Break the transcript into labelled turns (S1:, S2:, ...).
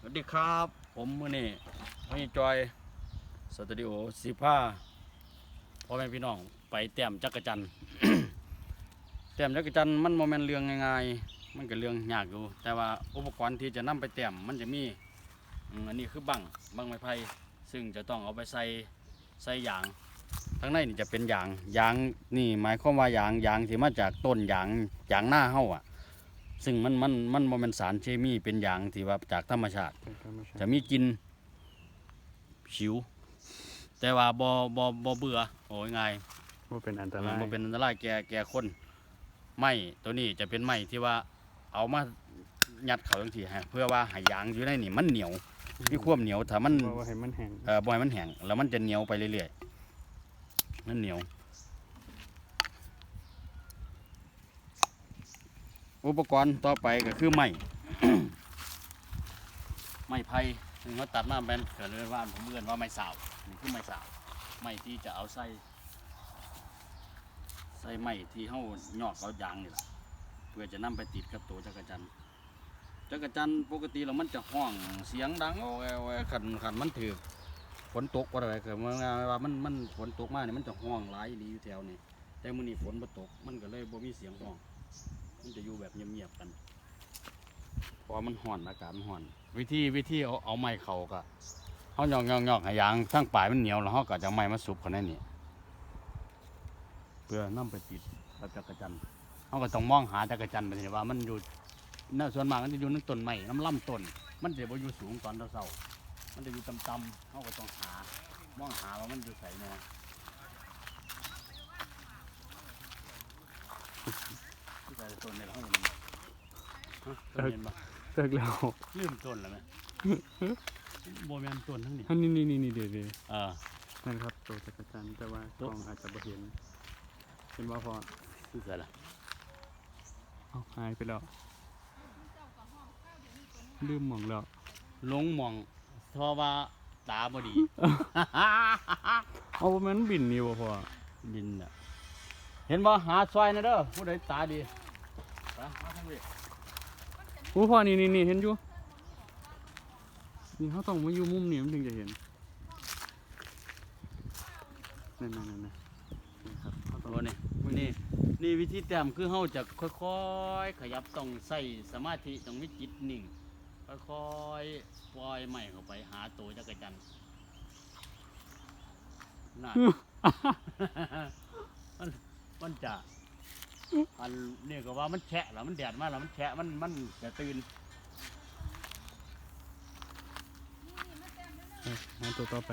S1: สวัสดีครับ ผมมือนี่พี่จอยสตูดิโอสิผ้าพ่อแม่พี่น้องไปแต้มจักรจันทร์แต้มจักรจันมันโมเมนต์เรื่องง่ายๆมันก็เรื่องยากอยู่ แต่ว่าอุปกรณ์ที่จะนำไปแต้มมันจะมีอันนี้คือบังบังไม้ไผ่ซึ่งจะต้องเอาไปใส่ใส่ยางทั้งในนี่จะเป็นยางยางนี่หมายความว่ายางยางที่มาจากต้นยางยางหน้าเฮาอะ ซึ่งมันมันมันโมเมนสารเคมีเป็นยางที่ว่าจากธรรมชาติ
S2: เป็นธรรมชา
S1: จะ
S2: ติ
S1: มีกลินฉิว แต่ว่าบอบอบอเบื่อโอ้ยง่าย
S2: ว่าเป็นอันตราย
S1: มันเป็นอันตรายแก่แก่คนไม้ตัวนี้จะเป็นไม้ที่ว่าเอามายัดเขาทังทีฮะเพื่อว่าให้ยางอยู่ในนี่มันเหนียวมีความเหนียวถ้ามัน
S2: เพราะว่าให้มันแห้ง
S1: เอ่อบ่อยมันแห้งแล้วมันจะเหนียวไปเรื่อยๆมันเหนียว อุปกรณ์ต่อไปก็คือไม้ไม้ไผ่ซึ่งเขาตัดมาเป็นเกิดเรื่องว่าผมเรียนว่าไม้สาวนี่คือไม้สาวไม้ที่จะเอาใส่ใส่ไม้ที่เขาหยอกเอายางนี่แหละเพื่อจะนำไปติดกับตัวจักรจันทร์จักรจันทร์ปกติแล้วมันจะห้องเสียงดังโอ้ยโอ้ยขันขันมันถือฝนตกอะไรเกิดมาว่ามันมันฝนตกมากเนี่ยมันจะห้องหลายดีอยู่แถวนี้แต่มื้อนี้ฝนบ่ตกมันก็เลยบ่มีเสียงห้อง มันจะอยู่แบบเงียบๆกันเพราะมันห่อนอากาศมันห่อน วิธีวิธีเอาเอาไม้เขาก็เขายองยองยองห้ยางทั้งปลายมันเหนียวแล้วเขาก็จะเอาไม้มาสุบเขาในนี้เพื่อนำไปติดกับจักรจันทร์เขาก็ต้องมองหาจักรจันทร์ไปเลยว่ามันอยู่น่าส่วนมากมันจะอยู่ในต้นไม้น้ำล่ำต้น มันจะบ่อยู่สูงตอนเช้าๆมันจะอยู่ต่ำๆเขาก็ต้องหามองหาว่ามันอยู่ใส่เนี่ย ใส่ต้นในห้องมันฮะต้นเห็นปะ
S2: เลิกแล้ว
S1: ลืมต้นแล้วไหมโบแมนต้นทั้งนี้
S2: อันนี้นี่นี่นี่เดี๋ยวเดี๋ยว
S1: เออ
S2: นั่นครับตัวจักรจันทร์แต่ว่ากล้องอาจจะบ่เห็นเห็นว่าพอ
S1: ที่ใส่ละ
S2: เอาหายไปแล้วลืมหมองแล้ว
S1: ลงหมองเพราะว่าตาบดี
S2: เอาบ่แม่นบินนี่บ่พอ
S1: บินอะเห็นบ่หาซอยนะเด้อผู้ใดตาดี ไปมาทางนี้
S2: อู้พอนี่นี่นี่เห็นอยู่ นี่เขาต้องมาอยู่มุมนี้มันถึงจะเห็นนั่นนั่นนั่นนั่นนี่ครับเขาต้อง
S1: โอ้นี่นี่นี่วิธีแต้มคือเฮาจะค่อยๆ ขยับต้องใส่สมาธิต้องมีจิตนิ่ง ค่อยๆ ปล่อยไม้เข้าไปหาตัวจักรจันทร์น่ะมันมันจะ อันนี่ก็ว่ามันแฉะแล้วมันแดดมาแล้วมันแฉะมันมันจะตื่น
S2: เอาตัวต่อไป